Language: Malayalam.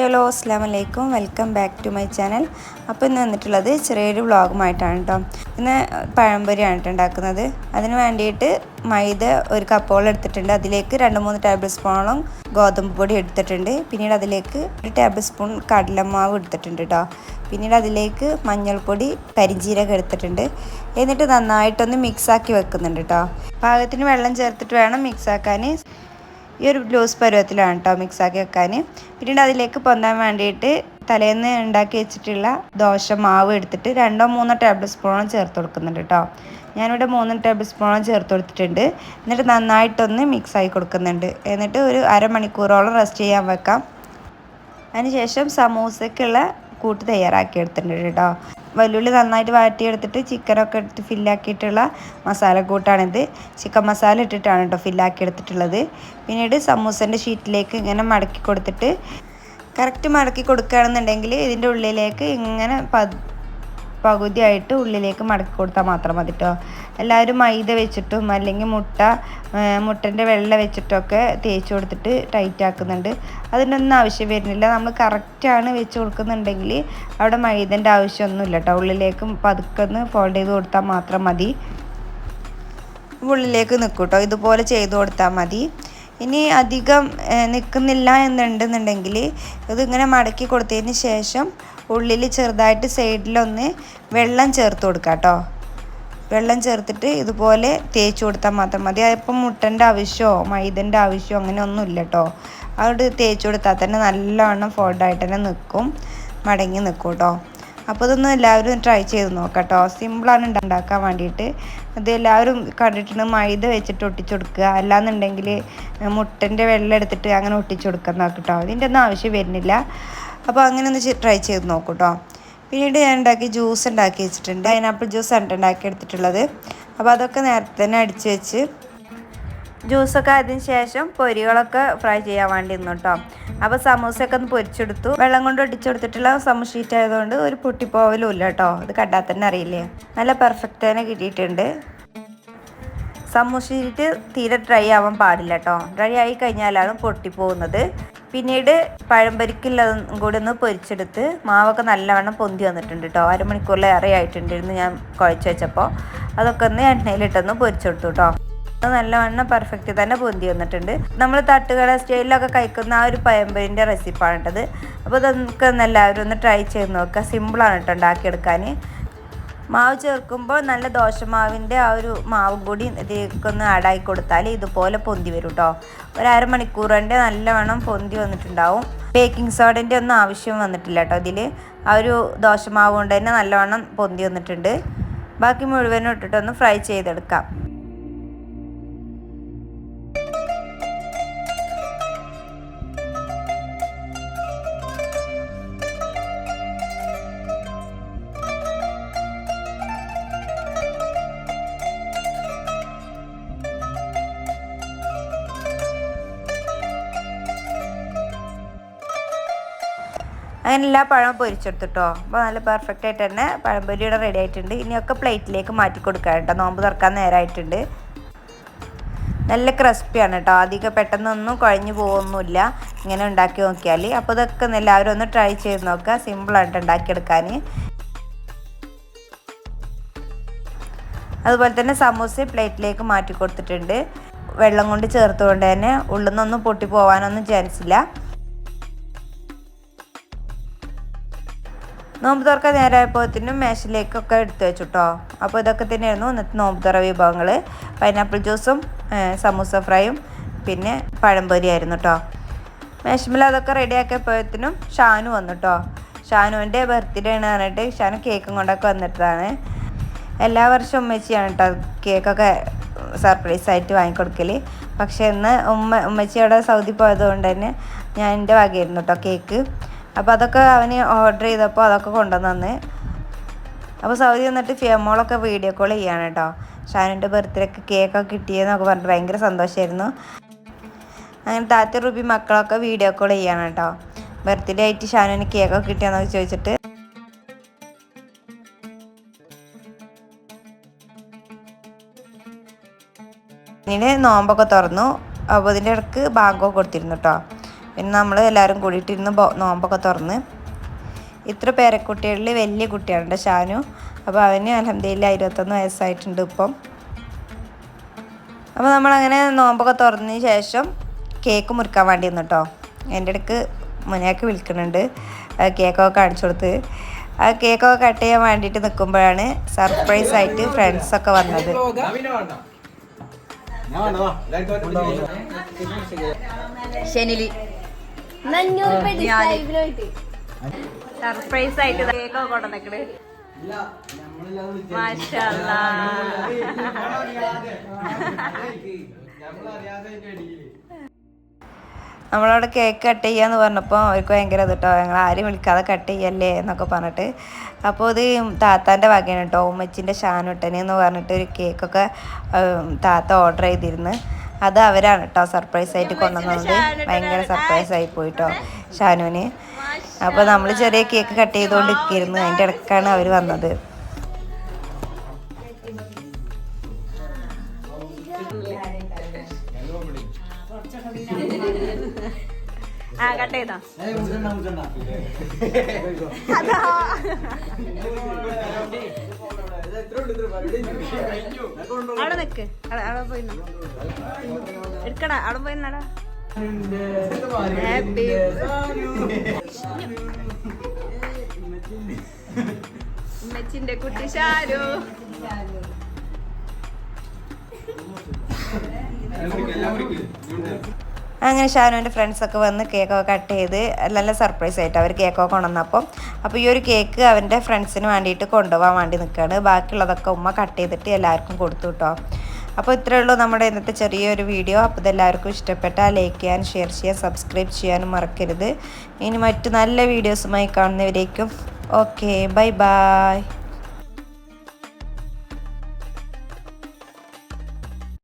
ഹായ് ഹലോ അസ്സാം വലൈക്കും welcome back to my channel. അപ്പോൾ ഇന്ന് വന്നിട്ടുള്ളത് ചെറിയൊരു വ്ളോഗുമായിട്ടാണ് കേട്ടോ ഇന്ന് പഴംപൊരിയാണ് കേട്ടോ ഉണ്ടാക്കുന്നത്. അതിന് വേണ്ടിയിട്ട് മൈദ ഒരു കപ്പോളം എടുത്തിട്ടുണ്ട്. അതിലേക്ക് രണ്ട് മൂന്ന് ടേബിൾ സ്പൂണോളം ഗോതമ്പ് പൊടി എടുത്തിട്ടുണ്ട്. പിന്നീട് അതിലേക്ക് ഒരു ടേബിൾ സ്പൂൺ കടലമാവ് എടുത്തിട്ടുണ്ട് കേട്ടോ പിന്നീട് അതിലേക്ക് മഞ്ഞൾപ്പൊടി കരിഞ്ജീരകം എടുത്തിട്ടുണ്ട്. എന്നിട്ട് നന്നായിട്ടൊന്ന് മിക്സാക്കി വെക്കുന്നുണ്ട് കേട്ടോ പാകത്തിന് വെള്ളം ചേർത്തിട്ട് വേണം മിക്സാക്കാൻ ഈ ഒരു ലൂസ് പരുവത്തിലാണ് കേട്ടോ മിക്സാക്കി വെക്കാൻ പിന്നീട് അതിലേക്ക് പൊന്താൻ വേണ്ടിയിട്ട് തലേന്ന് ഉണ്ടാക്കി വെച്ചിട്ടുള്ള ദോശ മാവ് എടുത്തിട്ട് രണ്ടോ മൂന്നോ ടേബിൾ സ്പൂണോ ചേർത്ത് കൊടുക്കുന്നുണ്ട് കേട്ടോ ഞാനിവിടെ മൂന്ന് ടേബിൾ സ്പൂണോളം ചേർത്ത് കൊടുത്തിട്ടുണ്ട്. എന്നിട്ട് നന്നായിട്ടൊന്ന് മിക്സ് ആക്കി കൊടുക്കുന്നുണ്ട്. എന്നിട്ട് ഒരു അരമണിക്കൂറോളം റെസ്റ്റ് ചെയ്യാൻ വെക്കാം. അതിനുശേഷം സമൂസയ്ക്കുള്ള കൂട്ട് തയ്യാറാക്കി എടുത്തിട്ടുണ്ട് കേട്ടോ. വെല്ലുള്ളി നന്നായിട്ട് വാട്ടിയെടുത്തിട്ട് ചിക്കനൊക്കെ എടുത്ത് ഫില്ലാക്കിയിട്ടുള്ള മസാലക്കൂട്ടാണിത് ചിക്കൻ മസാല ഇട്ടിട്ടാണ് കേട്ടോ ഫില്ലാക്കി എടുത്തിട്ടുള്ളത് പിന്നീട് സമൂസന്റെ ഷീറ്റിലേക്ക് ഇങ്ങനെ മടക്കി കൊടുത്തിട്ട് കറക്റ്റ് മടക്കി കൊടുക്കുകയാണെന്നുണ്ടെങ്കിൽ ഇതിന്റെ ഉള്ളിലേക്ക് ഇങ്ങനെ പകുതിയായിട്ട് ഉള്ളിലേക്ക് മടക്കി കൊടുത്താൽ മാത്രം മതി കേട്ടോ എല്ലാവരും മൈദ വെച്ചിട്ടും അല്ലെങ്കിൽ മുട്ട മുട്ടന്റെ വെള്ള വെച്ചിട്ടൊക്കെ തേച്ച് കൊടുത്തിട്ട് ടൈറ്റ് ആക്കുന്നുണ്ട്. അതിനൊന്നും ആവശ്യം വരുന്നില്ല. നമ്മൾ കറക്റ്റാണ് വെച്ച് കൊടുക്കുന്നുണ്ടെങ്കിൽ അവിടെ മൈദന്റെ ആവശ്യമൊന്നുമില്ല കേട്ടോ ഉള്ളിലേക്ക് പതുക്കെ ഒന്ന് ഫോൾഡ് ചെയ്ത് കൊടുത്താൽ മാത്രം മതി. ഉള്ളിലേക്ക് നിൽക്കും കേട്ടോ ഇതുപോലെ ചെയ്ത് കൊടുത്താൽ മതി. ഇനി അധികം നിൽക്കുന്നില്ല എന്നുണ്ടെന്നുണ്ടെങ്കിൽ ഇതിങ്ങനെ മടക്കി കൊടുത്തതിന് ശേഷം ഉള്ളിൽ ചെറുതായിട്ട് സൈഡിലൊന്ന് വെള്ളം ചേർത്ത് കൊടുക്കുക കേട്ടോ വെള്ളം ചേർത്തിട്ട് ഇതുപോലെ തേച്ച് കൊടുത്താൽ മാത്രം മതി. അതിപ്പം മുട്ടന്റെ ആവശ്യമോ മൈദന്റെ ആവശ്യമോ അങ്ങനെ ഒന്നുമില്ല കേട്ടോ അവിടെ തേച്ച് കൊടുത്താൽ തന്നെ നല്ലവണ്ണം ഫോൾഡായിട്ട് തന്നെ നിൽക്കും മടങ്ങി നിൽക്കും കേട്ടോ അപ്പോൾ ഇതൊന്ന് എല്ലാവരും ട്രൈ ചെയ്ത് നോക്കാം കേട്ടോ സിമ്പിളാണ് ഉണ്ടാക്കാൻ വേണ്ടിയിട്ട് അത് എല്ലാവരും കണ്ടിട്ടുണ്ട് മൈദ വെച്ചിട്ട് ഒട്ടിച്ചു കൊടുക്കുക. അല്ലാന്നുണ്ടെങ്കിൽ മുട്ടന്റെ വെള്ളം എടുത്തിട്ട് അങ്ങനെ ഒട്ടിച്ചു കൊടുക്കാൻ നോക്കാം കേട്ടോ ഇതിന്റെ ഒന്നും ആവശ്യം വരുന്നില്ല. അപ്പോൾ അങ്ങനെ ഒന്ന് ട്രൈ ചെയ്ത് നോക്കൂ കേട്ടോ പിന്നീട് ഞാൻ ഉണ്ടാക്കി ജ്യൂസ് ഉണ്ടാക്കി വെച്ചിട്ടുണ്ട്. പൈനാപ്പിൾ ജ്യൂസ് ആണ് ഉണ്ടാക്കി എടുത്തിട്ടുള്ളത്. അപ്പോൾ അതൊക്കെ നേരത്തെ തന്നെ അടിച്ച് വെച്ച് ജ്യൂസൊക്കെ അതിന് ശേഷം പൊരികളൊക്കെ ഫ്രൈ ചെയ്യാൻ വേണ്ടി നിന്നു കേട്ടോ അപ്പോൾ സമൂസയൊക്കെ ഒന്ന് പൊരിച്ചെടുത്തു. വെള്ളം കൊണ്ട് ഒട്ടിച്ചെടുത്തിട്ടുള്ള സമൂസ ഷീറ്റ് ആയതുകൊണ്ട് ഒരു പൊട്ടിപ്പോവലും ഇല്ല കേട്ടോ ഇത് കണ്ടാൽ തന്നെ അറിയില്ലേ? നല്ല പെർഫെക്റ്റ് തന്നെ കിട്ടിയിട്ടുണ്ട്. സമൂസ ഷീറ്റ് തീരെ ഡ്രൈ ആവാൻ പാടില്ല കേട്ടോ ഡ്രൈ ആയി കഴിഞ്ഞാലാണ് പൊട്ടിപ്പോകുന്നത്. പിന്നീട് പഴംപരിക്കുള്ളതും കൂടി ഒന്ന് പൊരിച്ചെടുത്ത് മാവൊക്കെ നല്ലവണ്ണം പൊന്തി വന്നിട്ടുണ്ട് കേട്ടോ അരമണിക്കൂറിലേറെ ആയിട്ടുണ്ടായിരുന്നു ഞാൻ കുഴച്ച് വെച്ചപ്പോൾ. അതൊക്കെ ഒന്ന് എണ്ണയിലിട്ടൊന്ന് പൊരിച്ചെടുത്തു കേട്ടോ നല്ലവണ്ണം പെർഫെക്റ്റ് തന്നെ പൊന്തി വന്നിട്ടുണ്ട്. നമ്മൾ തട്ടുകട സ്റ്റൈലിലൊക്കെ കഴിക്കുന്ന ആ ഒരു പഴംപൊരിന്റെ റെസിപ്പാണ് കേട്ടത് അപ്പോൾ നമുക്ക് എല്ലാവരും ഒന്ന് ട്രൈ ചെയ്ത് നോക്കുക. സിമ്പിളാണ് കേട്ടോ ഉണ്ടാക്കിയെടുക്കാൻ. മാവ് ചേർക്കുമ്പോൾ നല്ല ദോശമാവിന്റെ ആ ഒരു മാവും കൂടി ഇതിലേക്കൊന്ന് ആഡായി കൊടുത്താൽ ഇതുപോലെ പൊന്തി വരും കേട്ടോ ഒരു അരമണിക്കൂർ കൊണ്ട് നല്ലവണ്ണം പൊന്തി വന്നിട്ടുണ്ടാവും. ബേക്കിംഗ് സോഡന്റെ ഒന്നും ആവശ്യം വന്നിട്ടില്ല കേട്ടോ ഇതിൽ. ആ ഒരു ദോശമാവ് കൊണ്ട് തന്നെ നല്ലവണ്ണം പൊന്തി വന്നിട്ടുണ്ട്. ബാക്കി മുഴുവനും ഇട്ടിട്ടൊന്ന് ഫ്രൈ ചെയ്തെടുക്കാം. അങ്ങനെ എല്ലാ പഴം പൊരിച്ചെടുത്തിട്ടോ. അപ്പോൾ നല്ല പെർഫെക്റ്റ് ആയിട്ട് തന്നെ പഴംപൊരിയുടെ റെഡി ആയിട്ടുണ്ട്. ഇനിയൊക്കെ പ്ലേറ്റിലേക്ക് മാറ്റി കൊടുക്കാം കേട്ടോ. നോമ്പ് തുറക്കാൻ നേരമായിട്ടുണ്ട് നല്ല ക്രിസ്പിയാണ് കേട്ടോ. അധികം പെട്ടെന്നൊന്നും കുഴഞ്ഞു പോകുന്നില്ല. ഇങ്ങനെ ഉണ്ടാക്കി നോക്കിയാൽ അപ്പോൾ ഇതൊക്കെ എല്ലാവരും ഒന്ന് ട്രൈ ചെയ്ത് നോക്കുക. സിമ്പിളായിട്ട് ഉണ്ടാക്കിയെടുക്കാൻ. അതുപോലെ തന്നെ സമൂസ പ്ലേറ്റിലേക്ക് മാറ്റി കൊടുത്തിട്ടുണ്ട്. വെള്ളം കൊണ്ട് ചേർത്തുകൊണ്ട് തന്നെ ഉള്ളിൽ നിന്നൊന്നും പൊട്ടി പോകാനൊന്നും ചാൻസ് ഇല്ല. നോമ്പ് തുറക്കാൻ നേരമായപ്പോഴത്തേനും മേശയിലേക്കൊക്കെ എടുത്തു വെച്ചു കേട്ടോ അപ്പോൾ ഇതൊക്കെ തന്നെയായിരുന്നു ഇന്നത്തെ നോമ്പ് തുറ വിഭവങ്ങൾ പൈനാപ്പിൾ ജ്യൂസും സമൂസ ഫ്രൈയും പിന്നെ പഴംപൊരി ആയിരുന്നു കേട്ടോ മേശമിൽ അതൊക്കെ റെഡിയാക്കിയപ്പോഴത്തേനും ഷാനു വന്നു കേട്ടോ ഷാനുവിന്റെ ബർത്ത്ഡേ ആണ് പറഞ്ഞിട്ട് ഷാനു കേക്കും കൊണ്ടൊക്കെ വന്നിട്ടതാണ്. എല്ലാ വർഷവും ഉമ്മച്ചിയാണ് കേട്ടോ കേക്കൊക്കെ സർപ്രൈസ് ആയിട്ട് വാങ്ങിക്കൊടുക്കൽ പക്ഷേ ഇന്ന് ഉമ്മ ഉമ്മച്ചി അവിടെ സൗദി പോയതുകൊണ്ട് തന്നെ ഞാൻ എന്റെ വകയായിരുന്നു കേട്ടോ കേക്ക്. അപ്പോൾ അതൊക്കെ അവന് ഓർഡർ ചെയ്തപ്പോൾ അതൊക്കെ കൊണ്ടുവന്നു അപ്പോൾ സൗദി വന്നിട്ട് ഫിയമോളൊക്കെ വീഡിയോ കോൾ ചെയ്യാണ് കേട്ടോ ഷാനുന്റെ ബർത്ത്ഡേക്ക് കേക്കൊക്കെ കിട്ടിയെന്നൊക്കെ പറഞ്ഞിട്ട് ഭയങ്കര സന്തോഷമായിരുന്നു അങ്ങനെ താത്ത റുബി മക്കളൊക്കെ വീഡിയോ കോൾ ചെയ്യാണ് കേട്ടോ ബർത്ത്ഡേ ആയിട്ട് ഷാനുവിന് കേക്കൊക്കെ കിട്ടിയെന്നൊക്കെ ചോദിച്ചിട്ട്. പിന്നീട് നോമ്പൊക്കെ തുറന്നു. അപ്പോൾ ഇതിന്റെ ഇടയ്ക്ക് ബാങ്കൊക്കെ കൊടുത്തിരുന്നു കേട്ടോ പിന്നെ നമ്മൾ എല്ലാവരും കൂടിയിട്ടിരുന്ന് നോമ്പൊക്കെ തുറന്ന്. ഇത്ര പേരക്കുട്ടികളിൽ വലിയ കുട്ടിയാണ് ഷാനു. അപ്പോൾ അവന് അലഹമ്മദില്ല ഇരുപത്തൊന്ന് വയസ്സായിട്ടുണ്ട് ഇപ്പം. അപ്പോൾ നമ്മളങ്ങനെ നോമ്പൊക്കെ തുറന്നതിന് ശേഷം കേക്ക് മുറിക്കാൻ വേണ്ടി വന്നു കേട്ടോ എന്റെ അടുക്ക് മുനയൊക്കെ വിൽക്കുന്നുണ്ട് കേക്കൊക്കെ കാണിച്ചു കൊടുത്ത്. ആ കേക്കൊക്കെ കട്ട് ചെയ്യാൻ വേണ്ടിയിട്ട് നിൽക്കുമ്പോഴാണ് സർപ്രൈസ് ആയിട്ട് ഫ്രണ്ട്സൊക്കെ വന്നത്. ശനിലി. സർപ്രൈസ് ആയിട്ട് കേക്കോ കൊണ്ടുവന്നിക്കണ്. നമ്മളവിടെ കേക്ക് കട്ട് ചെയ്യാന്ന് പറഞ്ഞപ്പോൾ അവർക്ക് ഭയങ്കര ഇത് കേട്ടോ ഞങ്ങൾ ആരും വിളിക്കാതെ കട്ട് ചെയ്യല്ലേ എന്നൊക്കെ പറഞ്ഞിട്ട്. അപ്പോൾ ഇത് താത്താന്റെ വകയാണ് കേട്ടോ ഉമ്മച്ചിന്റെ ഷാനുട്ടനെന്ന് പറഞ്ഞിട്ട് ഒരു കേക്കൊക്കെ താത്ത ഓർഡർ ചെയ്തിരുന്നു. അത് അവരാണ് കേട്ടോ സർപ്രൈസ് ആയിട്ട് കൊണ്ടുവന്നത്. ഭയങ്കര സർപ്രൈസ് ആയി പോയിട്ടോ ഷാനുവിന്. അപ്പോൾ നമ്മൾ ചെറിയ കേക്ക് കട്ട് ചെയ്തുകൊണ്ട് നിൽക്കിയിരുന്നു അതിന്റെ ഇടക്കാണ് അവർ വന്നത്. ആ കട്ട് ചെയ്തോ? അവിടെ നിക്ക്. അവിടെ പോയി. എടുക്കടാ അവിടെ പോയി നടാ ഹാപ്പി ഉമ്മച്ചിന്റെ കുട്ടി ഷാരു. അങ്ങനെ ഷാനുവിന്റെ ഫ്രണ്ട്സൊക്കെ വന്ന് കേക്കൊക്കെ കട്ട് ചെയ്ത് നല്ല സർപ്രൈസ് ആയിട്ട് അവർ കേക്കൊക്കെ കൊണ്ടുവന്നപ്പം അപ്പോൾ ഈ ഒരു കേക്ക് അവന്റെ ഫ്രണ്ട്സിന് വേണ്ടിയിട്ട് കൊണ്ടുപോകാൻ വേണ്ടി നിൽക്കുകയാണ് ബാക്കിയുള്ളതൊക്കെ ഉമ്മ കട്ട് ചെയ്തിട്ട് എല്ലാവർക്കും കൊടുത്തു കേട്ടോ അപ്പോൾ ഇത്രയേ ഉള്ളൂ നമ്മുടെ ഇന്നത്തെ ചെറിയൊരു വീഡിയോ. അപ്പോൾ ഇതെല്ലാവർക്കും ഇഷ്ടപ്പെട്ടാൽ ലൈക്ക് ചെയ്യാൻ ഷെയർ ചെയ്യാൻ സബ്സ്ക്രൈബ് ചെയ്യാനും മറക്കരുത്. ഇനി മറ്റു നല്ല വീഡിയോസുമായി കാണുന്നവരേക്കും ഓക്കെ ബൈ ബൈ